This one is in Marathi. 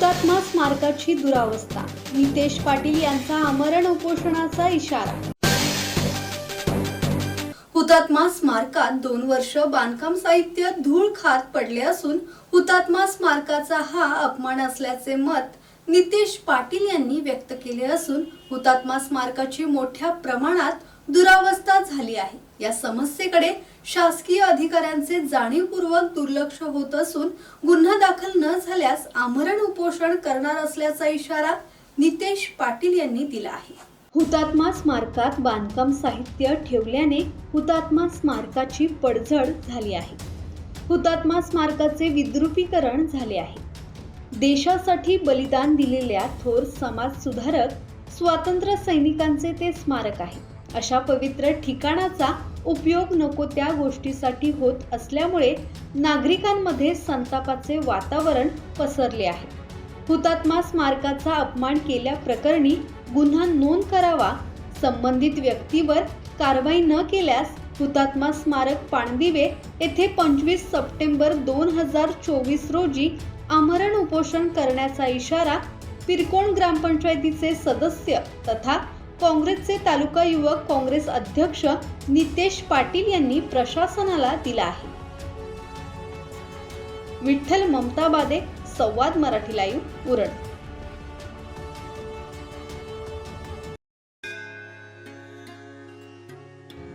हुतात्मा स्मारकाची दुरावस्था. नितेश पाटील यांचा आमरण उपोषणाचा इशारा. हुतात्मा स्मारकात दोन वर्ष बांधकाम साहित्य धूळ खात पडले असून हुतात्मा स्मारकाचा हा अपमान असल्याचे मत नितेश पाटील यांनी व्यक्त केले असून हुतात्मा स्मारकाची मोठ्या प्रमाणात दुरावस्था झाली आहे. या समस्येकडे शासकीय अधिकाऱ्यांचे जाणीवपूर्वक दुर्लक्ष होत असून गुन्हा दाखल न झाल्यास आमरण उपोषण करणार असल्याचा इशारा नितेश पाटील यांनी दिला आहे. हुतात्मा स्मारकात बांधकाम साहित्य ठेवल्याने हुतात्मा स्मारकाची पडझड झाली आहे. हुतात्मा स्मारकाचे विद्रुपीकरण झाले आहे. देशासाठी बलिदान दिलेल्या थोर समाज सुधारक स्वातंत्र्य सैनिकांचे ते स्मारक आहे. अशा पवित्र ठिकाणाचा उपयोग नको त्या गोष्टीसाठी होत असल्यामुळे नागरिकांमध्ये संतापाचे वातावरण पसरले आहे. हुतात्मा स्मारकाचा अपमान केल्याप्रकरणी गुन्हा नोंद करावा संबंधित व्यक्तीवर कारवाई न केल्यास हुतात्मा स्मारक पाणदिवे येथे पंचवीस सप्टेंबर दोन हजार चोवीस रोजी आमरण उपोषण करण्याचा इशारा पिरकोण ग्रामपंचायतीचे सदस्य तथा काँग्रेसचे तालुका युवक काँग्रेस अध्यक्ष नितेश पाटील यांनी प्रशासनाला दिला आहे. विठ्ठल ममताबादे संवाद मराठी लाईव्ह उरण.